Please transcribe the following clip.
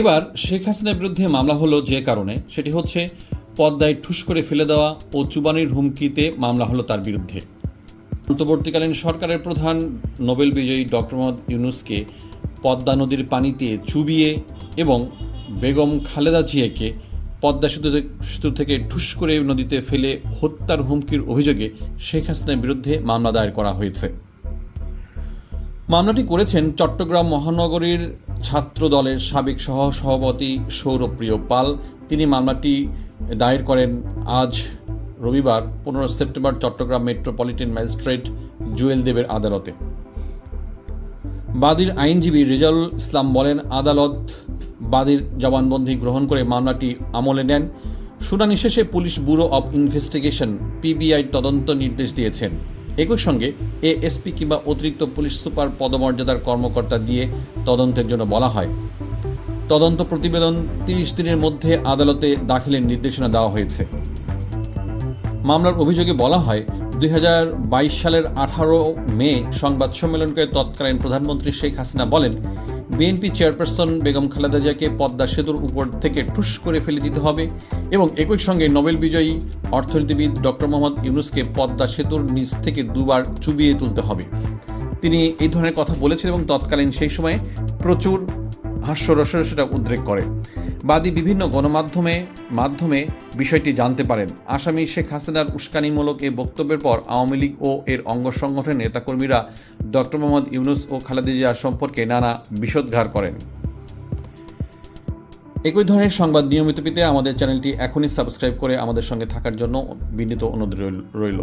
এবার শেখ হাসিনার বিরুদ্ধে মামলা হলো যে কারণে, সেটি হচ্ছে পদ্মায় ঠুস করে ফেলে দেওয়া ও চুবানির হুমকিতে মামলা হলো তার বিরুদ্ধে। অন্তর্বর্তীকালীন সরকারের প্রধান নোবেল বিজয়ী ডক্টর মোহাম্মদ ইউনুসকে পদ্মা নদীর পানিতে চুবিয়ে এবং বেগম খালেদা জিয়াকে পদ্মা সেতু সেতু থেকে ঠুস করে নদীতে ফেলে হত্যার হুমকির অভিযোগে শেখ হাসিনার বিরুদ্ধে মামলা দায়ের করা হয়েছে। মামলাটি করেছেন চট্টগ্রাম মহানগরীর ছাত্র দলের সাবেক সহ সভাপতি সৌরপ্রিয় পাল। তিনি মামলাটি দায়ের করেন আজ রবিবার, পনেরো September Chattogram metropolitan magistrate Jewel দেবের আদালতে। বাদীর আইনজীবী রেজাউল ইসলাম বলেন, আদালত বাদীর জবানবন্দি গ্রহণ করে মামলাটি আমলে নেন। শুনানি শেষে police bureau of investigation PBI তদন্ত নির্দেশ দিয়েছেন। একই সঙ্গে এএসপি কিংবা অতিরিক্ত পুলিশ সুপার পদমর্যাদার কর্মকর্তা দিয়ে তদন্তের জন্য বলা হয়। তদন্ত প্রতিবেদন তিরিশ দিনের মধ্যে আদালতে দাখিলের নির্দেশনা দেওয়া হয়েছে। মামলার অভিযোগে বলা হয় দুই হাজার বাইশ সালের আঠারো মে সংবাদ সম্মেলন করে তৎকালীন প্রধানমন্ত্রী শেখ হাসিনা বলেন, বিএনপি চেয়ারপারসন বেগম খালেদা জিয়াকে পদ্মা সেতুর উপর থেকে ঠুস করে ফেলে দিতে হবে এবং একই সঙ্গে নোবেল বিজয়ী অর্থনীতিবিদ ডক্টর মোহাম্মদ ইউনুসকে পদ্মা সেতুর নিচ থেকে দুবার চুবিয়ে তুলতে হবে। তিনি এই ধরনের কথা বলেছেন এবং তৎকালীন সেই সময়ে প্রচুর হাস্যরসের সেটা উদ্রেক করে। বাদী বিভিন্ন গণমাধ্যমে, মাধ্যমে বিষয়টি জানতে পারেন। আসামি শেখ হাসিনার উস্কানিমূলক এই বক্তব্যের পর আওয়ামী লীগ ও এর অঙ্গ সংগঠনের নেতাকর্মীরা ডক্টর মোহাম্মদ ইউনুস ও খালেদা জিয়ার সম্পর্কে নানা বিষোদ্গার করেন। একই ধরনের সংবাদ নিয়মিত পেতে আমাদের চ্যানেলটি এখনই সাবস্ক্রাইব করে আমাদের সঙ্গে থাকার জন্য বিনীত অনুরোধ রইল।